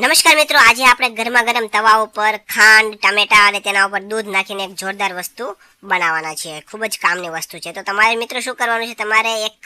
નમસ્કાર મિત્રો, આજે આપણે ગરમા ગરમ તવા ઉપર ખાંડ, ટામેટા અને તેના ઉપર દૂધ નાખીને એક જોરદાર વસ્તુ બનાવવાના છે ખૂબ જ કામની વસ્તુ છે. તો તમારે મિત્રો શું કરવાનું છે? તમારે એક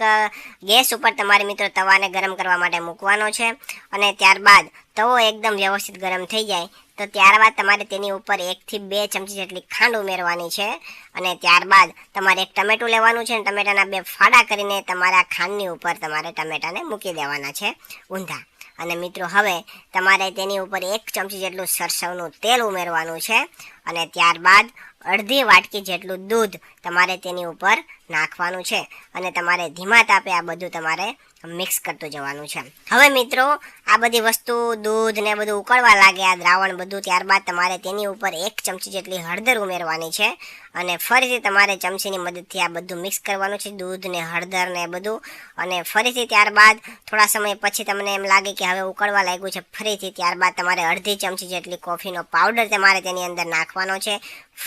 ગેસ ઉપર તમારે મિત્રો તવાને ગરમ કરવા માટે મૂકવાનો છે અને ત્યારબાદ તવો એકદમ વ્યવસ્થિત ગરમ થઈ જાય. તો ત્યારબાદ તમારે તેની ઉપર એકથી બે ચમચી જેટલી ખાંડ ઉમેરવાની છે અને ત્યારબાદ તમારે એક ટમેટું લેવાનું છે અને ટમેટાના બે ફાડા કરીને તમારા ખાંડની ઉપર તમારે ટમેટાને મૂકી દેવાના છે ઊંધા. અને મિત્રો, હવે તમારે તેની ઉપર એક ચમચી જેટલું સરસવનું તેલ ઉમેરવાનું છે અને ત્યારબાદ અડધી વાટકી જેટલું દૂધ તમારે તેની ઉપર નાખવાનું છે અને તમારે ધીમા તાપે આ બધું તમારે મિક્સ કરતું જવાનું છે. હવે મિત્રો, આ બધી વસ્તુ દૂધ ને બધું ઉકળવા લાગે આ દ્રાવણ બધું, ત્યારબાદ તમારે તેની ઉપર એક ચમચી જેટલી હળદર ઉમેરવાની છે અને ફરીથી તમારે ચમચીની મદદથી આ બધું મિક્સ કરવાનું છે, દૂધ ને હળદર ને બધું. અને ફરીથી ત્યારબાદ થોડા સમય પછી તમને એમ લાગે કે હવે ઉકળવા લાગ્યું છે, ફરીથી ત્યારબાદ તમારે અડધી ચમચી જેટલી કોફીનો પાવડર તમારે તેની અંદર નાખવાનો છે.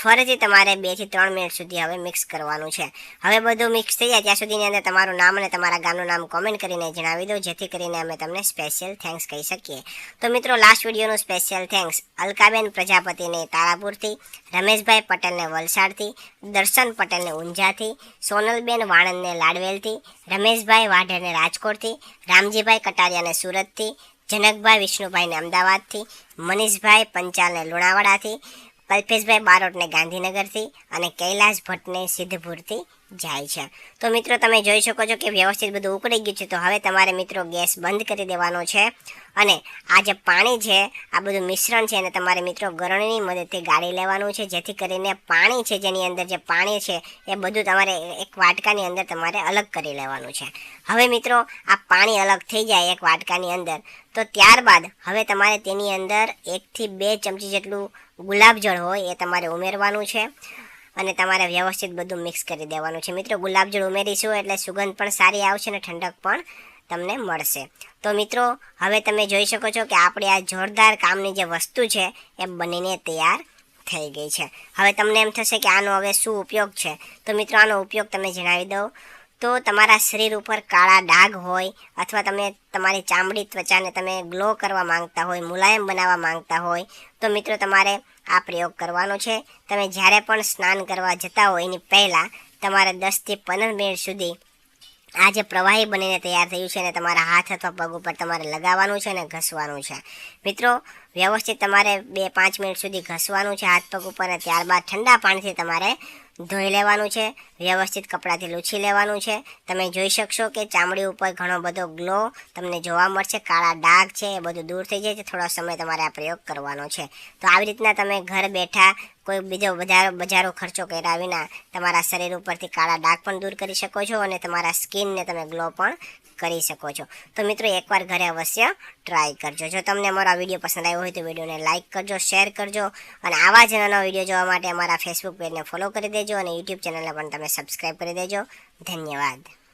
ફરીથી તમારે બેથી ત્રણ મિનિટ સુધી હવે મિક્સ કરવાનું છે. હવે બધું મિક્સ થઈ જાય ત્યાં સુધીની અંદર તમારું નામ અને તમારા ગામનું નામ કોમેન્ટ કરીને જણાવી દો જેથી કરીને અમે તમને સ્પેશિયલ થેન્ક્સ કહી શકીએ. તો મિત્રો લાસ્ટ વિડીયોનું સ્પેશિયલ થેન્ક્સ અલકાબેન પ્રજાપતિને તારાપુરથી, રમેશભાઈ પટેલને વલસાડથી, દર્શન પટેલને ઊંઝાથી, સોનલબેન વાણંદને લાડવેલથી, રમેશભાઈ વાઢેરને રાજકોટથી, રામજીભાઈ કટારિયાને સુરતથી, જનકભાઈ વિષ્ણુભાઈને અમદાવાદથી, મનીષભાઈ પંચાલને લુણાવાડાથી, કલ્પેશભાઈ બારોટને ગાંધીનગરથી અને કૈલાસ ભટ્ટને સિદ્ધપુરથી જાય છે. તો મિત્રો, તમે જોઈ શકો છો કે વ્યવસ્થિત બધું ઉકળી ગયું છે. તો હવે તમારે મિત્રો ગેસ બંધ કરી દેવાનો છે અને આ જે પાણી છે, આ બધું મિશ્રણ છે એને તમારે મિત્રો ગરણીની મદદથી ગાળી લેવાનું છે, જેથી કરીને પાણી છે, જેની અંદર જે પાણી છે, એ બધું તમારે એક વાટકાની અંદર તમારે અલગ કરી લેવાનું છે. હવે મિત્રો, આ પાણી અલગ થઈ જાય એક વાટકાની અંદર. તો ત્યારબાદ હવે તમારે તેની અંદર એકથી બે ચમચી જેટલું ગુલાબજળ હોય એ તમારે ઉમેરવાનું છે. અને તમારે વ્યવસ્થિત બધું મિક્સ કરી દેવાનું છે. મિત્રો, ગુલાબજળ ઉમેરીશું એટલે સુગંધ પણ સારી આવશે અને ઠંડક પણ તમને મળશે. તો મિત્રો, હવે તમે જોઈ શકો છો કે આપણી આ જોરદાર કામની જે વસ્તુ છે એ બનીને તૈયાર થઈ ગઈ છે. હવે તમને એમ થશે કે આનો હવે શું ઉપયોગ છે? તો મિત્રો, આનો ઉપયોગ તમે જણાવી દો તો તમારા શરીર ઉપર કાળા ડાઘ હોય અથવા તમે તમારી ચામડી ત્વચાને તમે ગ્લો કરવા માંગતા હોય, મુલાયમ બનાવવા માંગતા હોય, તો મિત્રો, તમારે આ પ્રયોગ કરવાનો છે. તમે જ્યારે પણ સ્નાન કરવા જતા હો એની પહેલાં તમારે દસથી પંદર મિનિટ સુધી આ જે પ્રવાહી બનીને તૈયાર થયું છે અને તમારા હાથ અથવા પગ ઉપર તમારે લગાવવાનું છે અને ઘસવાનું છે. મિત્રો, વ્યવસ્થિત તમારે બે પાંચ મિનિટ સુધી ઘસવાનું છે હાથ પગ ઉપર અને ત્યારબાદ ઠંડા પાણીથી તમારે ધોઈ લેવાનું છે, વ્યવસ્થિત કપડાથી લૂછી લેવાનું છે. તમે જોઈ શકશો કે ચામડી ઉપર ઘણો બધો ગ્લો તમને જોવા મળશે. કાળા ડાઘ છે, એ બધું દૂર થઈ જાય છે. થોડો સમય તમારે આ પ્રયોગ કરવાનો છે. તો આવી રીતના તમે ઘર બેઠા કોઈ બીજો બજારો બજારો ખર્ચો કર્યા વિના તમારા શરીર ઉપરથી કાળા ડાઘ પણ દૂર કરી શકો છો અને તમારા સ્કિનને તમે ગ્લો પણ કરી શકો છો. તો મિત્રો, એકવાર ઘરે અવશ્ય ટ્રાય કરજો. જો તમને અમારો આ વીડિયો પસંદ આવ્યો હોય તો વિડીયોને લાઇક કરજો શેર કરજો અને આવા જ નાના વીડિયો જોવા માટે અમારા ફેસબુક પેજને ફોલો કરી દેજો અને યુટ્યુબ ચેનલને પણ તમે સબસ્ક્રાઈબ કરી દેજો. ધન્યવાદ.